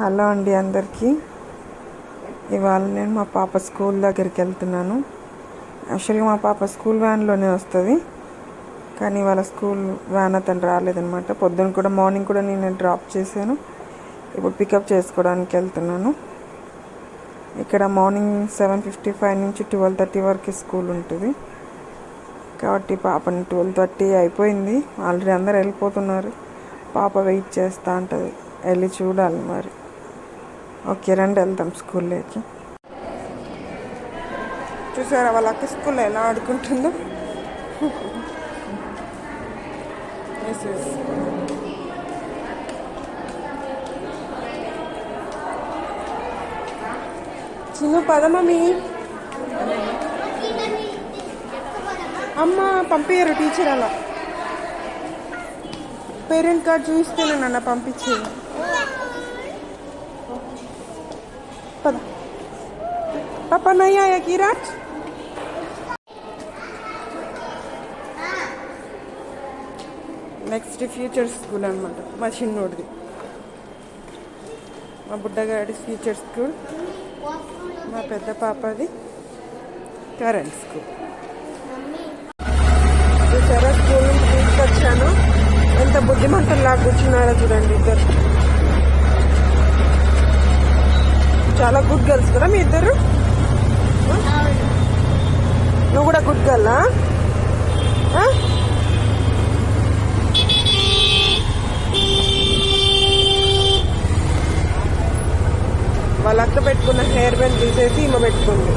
Hello అండి అందరికీ. ఇవాళ నేను మా పాప స్కూల్ దగ్గరికి వెళ్తున్నాను. యాక్చువల్గా మా పాప స్కూల్ వ్యాన్లోనే వస్తుంది. కానీ ఇవాళ స్కూల్ వ్యాన్ అతను రాలేదనమాట పొద్దున్న కూడా మార్నింగ్ కూడా నేను డ్రాప్ చేశాను. ఇప్పుడు పికప్ చేసుకోవడానికి వెళ్తున్నాను. ఇక్కడ మార్నింగ్ సెవెన్ ఫిఫ్టీ ఫైవ్ నుంచి ట్వెల్వ్ థర్టీ వరకు స్కూల్ ఉంటుంది. కాబట్టి పాపని ట్వెల్వ్ థర్టీ అయిపోయింది. ఆల్రెడీ అందరు వెళ్ళిపోతున్నారు. పాప వెయిట్ చేస్తూ ఉంటుంది. వెళ్ళి చూడాలి మరి. ఓకే రండి వెళ్దాం స్కూల్లోకి చూసారా వాళ్ళ అక్క స్కూల్లో ఎలా ఆడుకుంటుందో? చిన్న పదమీ అమ్మ పంపించారు టీచర్ అలా. పేరెంట్ కార్డ్ చూస్తేనే నన్ను పంపించేది. పద. పాప నయ్యా కీరాట్? నెక్స్ట్ ఫ్యూచర్ స్కూల్ అనమాట మా చిన్నోడిది. మా బుడ్డగాడి ఫ్యూచర్ స్కూల్ మా పెద్ద పాపది కరెంట్ స్కూల్ చూసారా? స్కూల్ నుంచి తీసుకొచ్చాను. ఎంత బుద్ధిమంతుల్లాగా కూర్చున్నారో చూడండి ఇద్దరు. చాలా గుడ్ గర్ల్స్ కదా మీ ఇద్దరు? నువ్వు కూడా గుడ్ గర్ల్ వాళ్ళ అక్క పెట్టుకున్న హెయిర్ బ్యాండ్ తీసేసి ఈమె పెట్టుకుంది.